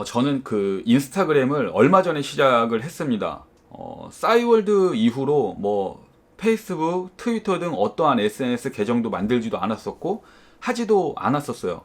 어, 저는 그 인스타그램을 얼마 전에 시작을 했습니다. 어, 싸이월드 이후로 뭐 페이스북, 트위터 등 어떠한 SNS 계정도 만들지도 않았었고 하지도 않았었어요.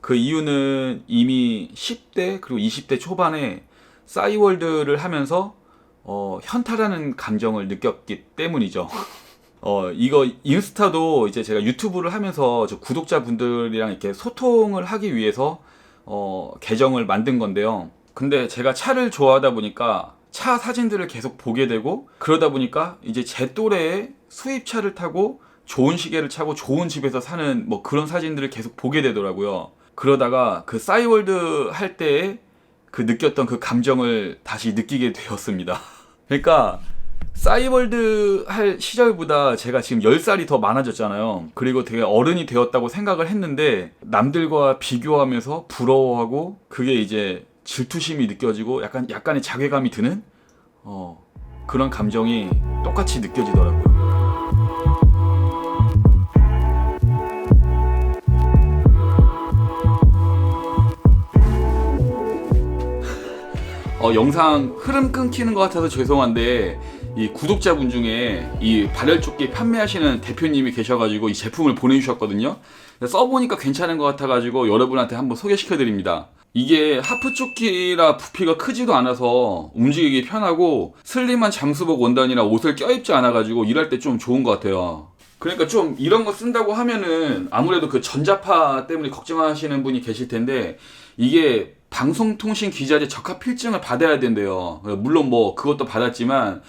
그 이유는 이미 10대 그리고 20대 초반에 싸이월드를 하면서 어, 현타라는 감정을 느꼈기 때문이죠. 어, 이거 인스타도 이제 제가 유튜브를 하면서 저 구독자분들이랑 이렇게 소통을 하기 위해서 어, 계정을 만든 건데요. 근데 제가 차를 좋아하다 보니까 차 사진들을 계속 보게 되고 그러다 보니까 이제 제 또래의 수입차를 타고 좋은 시계를 차고 좋은 집에서 사는 뭐 그런 사진들을 계속 보게 되더라고요. 그러다가 그 싸이월드 할 때에 그 느꼈던 그 감정을 다시 느끼게 되었습니다. 그러니까 싸이월드 할 시절보다 제가 지금 10살이 더 많아졌잖아요. 그리고 되게 어른이 되었다고 생각을 했는데 남들과 비교하면서 부러워하고 그게 이제 질투심이 느껴지고 약간 약간의 자괴감이 드는 어, 그런 감정이 똑같이 느껴지더라고요. 어, 영상 흐름 끊기는 것 같아서 죄송한데 이 구독자분 중에 이 발열조끼 판매하시는 대표님이 계셔가지고 이 제품을 보내주셨거든요. 써보니까 괜찮은 것 같아가지고 여러분한테 한번 소개시켜드립니다. 이게 하프 조끼라 부피가 크지도 않아서 움직이기 편하고 슬림한 잠수복 원단이라 옷을 껴입지 않아가지고 일할 때 좀 좋은 것 같아요. 그러니까 좀 이런 거 쓴다고 하면은 아무래도 그 전자파 때문에 걱정하시는 분이 계실 텐데 이게 방송통신 기자재 적합 필증을 받아야 된대요. 물론 뭐 그것도 받았지만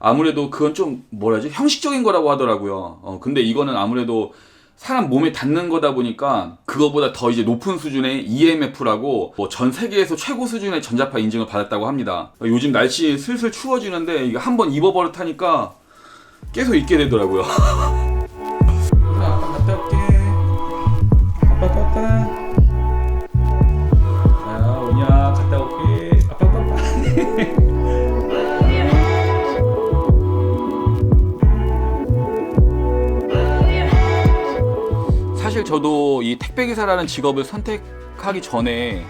아무래도 그건 좀 뭐라지 형식적인 거라고 하더라고요. 어, 근데 이거는 아무래도 사람 몸에 닿는 거다 보니까 그거보다 더 이제 높은 수준의 EMF라고 뭐 전 세계에서 최고 수준의 전자파 인증을 받았다고 합니다. 요즘 날씨 슬슬 추워지는데 이거 한번 입어버릇하니까 계속 입게 되더라고요. 저도 이 택배 기사라는 직업을 선택하기 전에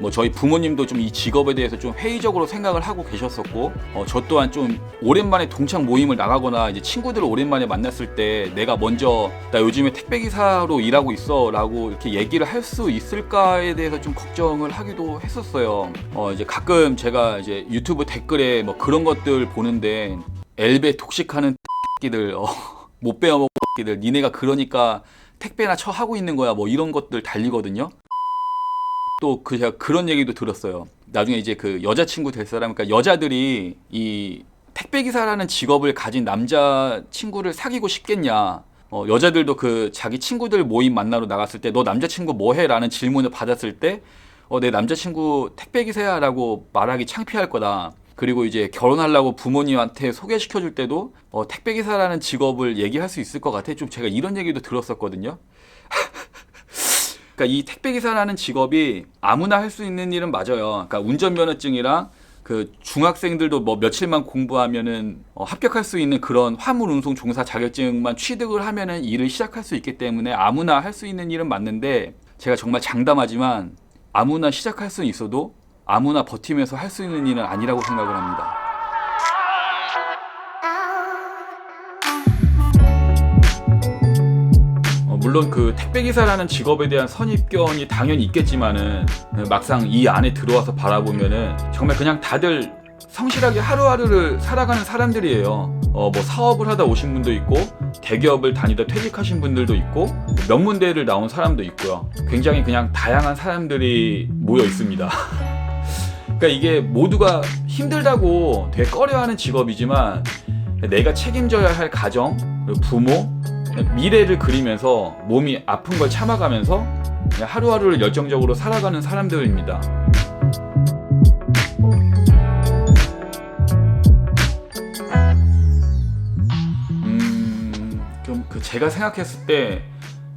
뭐 저희 부모님도 좀 이 직업에 대해서 좀 회의적으로 생각을 하고 계셨었고 어, 저 또한 좀 오랜만에 동창 모임을 나가거나 이제 친구들을 오랜만에 만났을 때 내가 먼저 나 요즘에 택배 기사로 일하고 있어라고 이렇게 얘기를 할 수 있을까에 대해서 좀 걱정을 하기도 했었어요. 어, 이제 가끔 제가 이제 유튜브 댓글에 뭐 그런 것들 보는데 엘베 독식하는 끼들 어, 못 끼들 니네가 그러니까 택배나 처 하고 있는 거야 뭐 이런 것들 달리거든요. 또 그 제가 그런 얘기도 들었어요. 나중에 이제 그 여자친구 될 사람 그러니까 여자들이 이 택배 기사라는 직업을 가진 남자 친구를 사귀고 싶겠냐. 어, 여자들도 그 자기 친구들 모임 만나러 나갔을 때 너 남자친구 뭐해? 라는 질문을 받았을 때 어, 내 남자친구 택배 기사야 라고 말하기 창피할 거다. 그리고 이제 결혼하려고 부모님한테 소개시켜 줄 때도 어, 택배 기사라는 직업을 얘기할 수 있을 것 같아. 좀 제가 이런 얘기도 들었었거든요. 그러니까 이 택배 기사라는 직업이 아무나 할 수 있는 일은 맞아요. 그러니까 운전면허증이랑 그 중학생들도 뭐 며칠만 공부하면은 어, 합격할 수 있는 그런 화물 운송 종사 자격증만 취득을 하면은 일을 시작할 수 있기 때문에 아무나 할 수 있는 일은 맞는데 제가 정말 장담하지만 아무나 시작할 수는 있어도 아무나 버티면서 할 수 있는 일은 아니라고 생각을 합니다. 어, 물론 그 택배 기사라는 직업에 대한 선입견이 당연히 있겠지만은 어, 막상 이 안에 들어와서 바라보면은 정말 그냥 다들 성실하게 하루하루를 살아가는 사람들이에요. 어, 뭐 사업을 하다 오신 분도 있고, 대기업을 다니다 퇴직하신 분들도 있고, 명문대를 나온 사람도 있고요. 굉장히 그냥 다양한 사람들이 모여 있습니다. 그러니까 이게 모두가 힘들다고 되게 꺼려하는 직업이지만 내가 책임져야 할 가정, 부모, 미래를 그리면서 몸이 아픈 걸 참아가면서 하루하루를 열정적으로 살아가는 사람들입니다. 음, 좀 그 제가 생각했을 때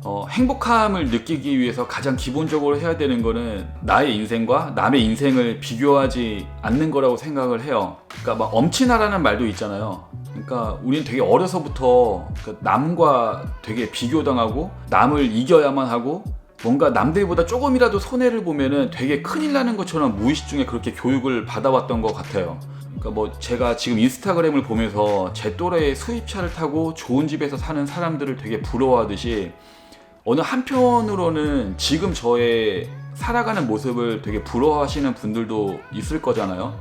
어, 행복함을 느끼기 위해서 가장 기본적으로 해야 되는 거는 나의 인생과 남의 인생을 비교하지 않는 거라고 생각을 해요. 그러니까 막 엄친아라는 말도 있잖아요. 그러니까 우리는 되게 어려서부터 그 남과 되게 비교당하고 남을 이겨야만 하고 뭔가 남들보다 조금이라도 손해를 보면은 되게 큰일 나는 것처럼 무의식 중에 그렇게 교육을 받아왔던 것 같아요. 그러니까 뭐 제가 지금 인스타그램을 보면서 제 또래의 수입차를 타고 좋은 집에서 사는 사람들을 되게 부러워하듯이 어느 한편으로는 지금 저의 살아가는 모습을 되게 부러워하시는 분들도 있을 거잖아요.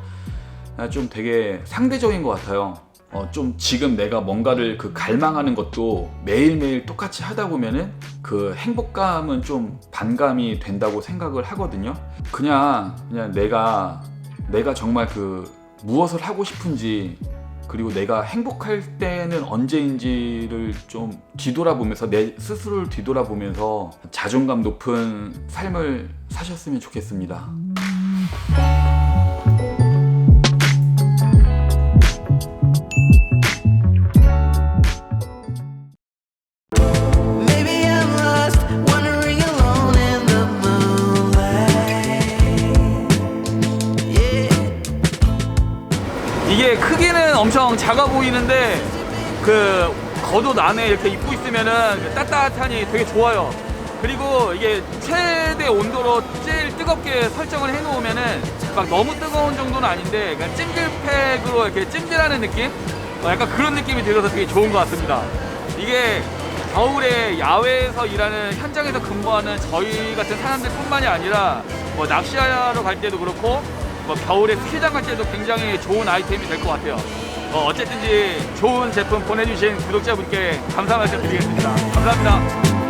아, 좀 되게 상대적인 것 같아요. 어, 좀 지금 내가 뭔가를 그 갈망하는 것도 매일매일 똑같이 하다 보면은 그 행복감은 좀 반감이 된다고 생각을 하거든요. 그냥, 그냥 내가, 내가 정말 그 무엇을 하고 싶은지 그리고 내가 행복할 때는 언제인지를 좀 뒤돌아보면서 내 스스로를 뒤돌아보면서 자존감 높은 삶을 사셨으면 좋겠습니다. 엄청 작아 보이는데 그 겉옷 안에 이렇게 입고 있으면은 그 따뜻하니 되게 좋아요. 그리고 이게 최대 온도로 제일 뜨겁게 설정을 해놓으면은 막 너무 뜨거운 정도는 아닌데 그냥 찜질팩으로 이렇게 찜질하는 느낌? 어, 약간 그런 느낌이 들어서 되게 좋은 것 같습니다. 이게 겨울에 야외에서 일하는 현장에서 근무하는 저희 같은 사람들뿐만이 아니라 뭐 낚시하러 갈 때도 그렇고 뭐 겨울에 스키장 갈 때도 굉장히 좋은 아이템이 될 것 같아요. 어, 어쨌든지 좋은 제품 보내주신 구독자분께 감사 말씀 드리겠습니다. 감사합니다.